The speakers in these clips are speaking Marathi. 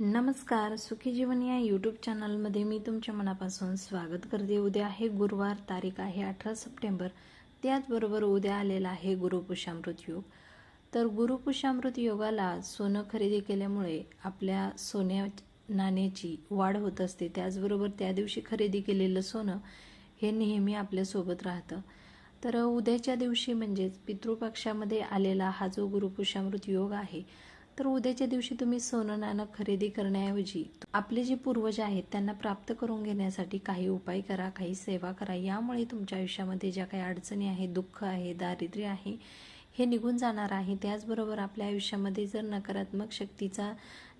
नमस्कार सुखी जीवन या यूट्यूब चॅनलमध्ये मी तुमच्या मनापासून स्वागत करते. उद्या आहे गुरुवार तारीख आहे अठरा सप्टेंबर. त्याचबरोबर उद्या आलेला आहे गुरुपुषामृत योग. तर गुरुपुषामृत योगाला सोनं खरेदी केल्यामुळे आपल्या सोन्या नाण्याची वाढ होत असते. त्याचबरोबर त्या दिवशी खरेदी केलेलं सोनं हे नेहमी आपल्यासोबत राहतं. तर उद्याच्या दिवशी म्हणजेच पितृपक्षामध्ये आलेला हा जो गुरुपुषामृत योग आहे तर उद्याच्या दिवशी तुम्ही सोनं नाणं खरेदी करण्याऐवजी आपले जे पूर्वज आहेत त्यांना प्राप्त करून घेण्यासाठी काही उपाय करा काही सेवा करा. यामुळे तुमच्या आयुष्यामध्ये ज्या काही अडचणी आहेत दुःख आहे दारिद्र्य आहे हे निघून जाणार आहे. त्याचबरोबर आपल्या आयुष्यामध्ये जर नकारात्मक शक्तीचा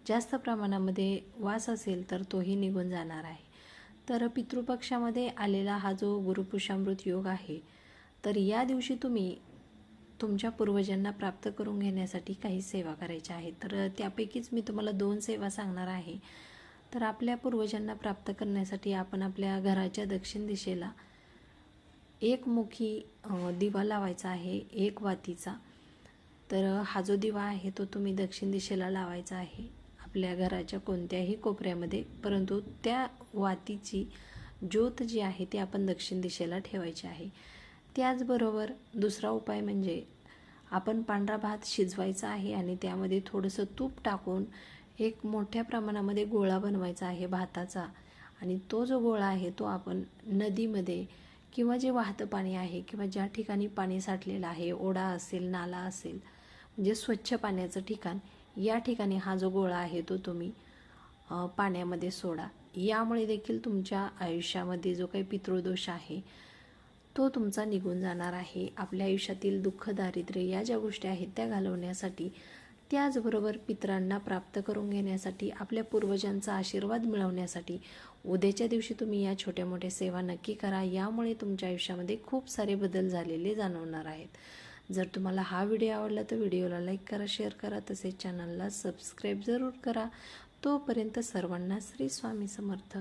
जास्त प्रमाणामध्ये वास असेल तर तोही निघून जाणार आहे. तर पितृपक्षामध्ये आलेला हा जो गुरुपुषामृत योग आहे तर या दिवशी तुम्ही तुमच्या पूर्वजांना प्राप्त करून घेण्यासाठी काही सेवा करायच्या आहेत. तर त्यापैकीच मी तुम्हाला दोन सेवा सांगणार आहे. तर आपल्या पूर्वजांना प्राप्त करण्यासाठी आपण आपल्या घराच्या दक्षिण दिशेला एक मुखी दिवा लावायचा आहे एक वातीचा. तर हा जो दिवा आहे तो तुम्ही दक्षिण दिशेला लावायचा आहे आपल्या घराच्या कोणत्याही कोपऱ्यामध्ये. परंतु त्या वातीची ज्योत जी आहे ती आपण दक्षिण दिशेला ठेवायची आहे. त्याचबरोबर दुसरा उपाय म्हणजे आपण पांढरा भात शिजवायचा आहे आणि त्यामध्ये थोडंसं तूप टाकून एक मोठ्या प्रमाणामध्ये गोळा बनवायचा आहे भाताचा. आणि तो जो गोळा आहे तो आपण नदीमध्ये किंवा जे वाहतं पाणी आहे किंवा ज्या ठिकाणी पाणी साठलेलं आहे ओढा असेल नाला असेल म्हणजे स्वच्छ पाण्याचं ठिकाण या ठिकाणी हा जो गोळा आहे तो तुम्ही पाण्यामध्ये सोडा. यामुळे देखील तुमच्या आयुष्यामध्ये जो काही पितृदोष आहे तो तुमचा निघून जाणार आहे. आपल्या आयुष्यातील दुःख दारिद्र्य या ज्या गोष्टी आहेत त्या घालवण्यासाठी त्याचबरोबर पितरांना प्राप्त करून घेण्यासाठी आपल्या पूर्वजांचा आशीर्वाद मिळवण्यासाठी उद्याच्या दिवशी तुम्ही या छोट्या मोठ्या सेवा नक्की करा. यामुळे तुमच्या आयुष्यामध्ये खूप सारे बदल झालेले जाणवणार आहेत. जर तुम्हाला हा व्हिडिओ आवडला तर व्हिडिओला लाईक करा शेअर करा तसेच चॅनलला सबस्क्राईब जरूर करा. तोपर्यंत सर्वांना श्री स्वामी समर्थ.